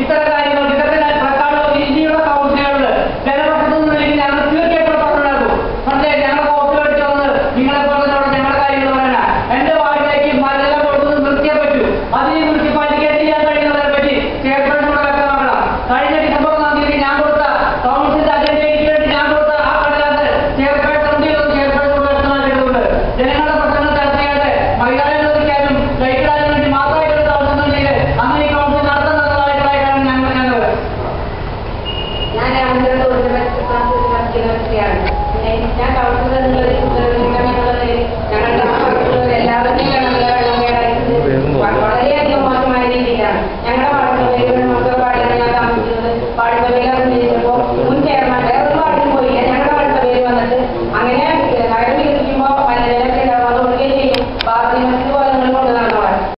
ഇത്തരം കാര്യങ്ങൾ ഇത്തരത്തിൽ സർക്കാരോ രീതിയുള്ള കൗൺസിലുകൾ ജനപക്ഷത്തു നിന്ന് കോപ്പി വെച്ച് വന്ന് നിങ്ങളെ ഞങ്ങളുടെ കാര്യങ്ങൾ പറയണ എന്റെ വാർഡിലേക്ക് മരങ്ങൾ കൊടുത്ത് നിർത്തിയേ പറ്റൂ. അതിന് മുനിസിപ്പാലിറ്റിക്ക് എത്തിക്കാൻ കഴിയുന്നതിനെ പറ്റി ചെയർപേഴ്സണോട് കഴിഞ്ഞ ഡിസംബർ തീയതി ഞാൻ കൊടുത്ത കൗൺസിൽ അജണ്ടയ്ക്ക് വേണ്ടി ഞാൻ കൊടുത്ത ആ കടലാസ് ചെയർപേഴ്സൺ ചെയർപേഴ്സണോട് വ്യക്തമാക്കിയിട്ടുണ്ട്. ജനങ്ങളുടെ página da minha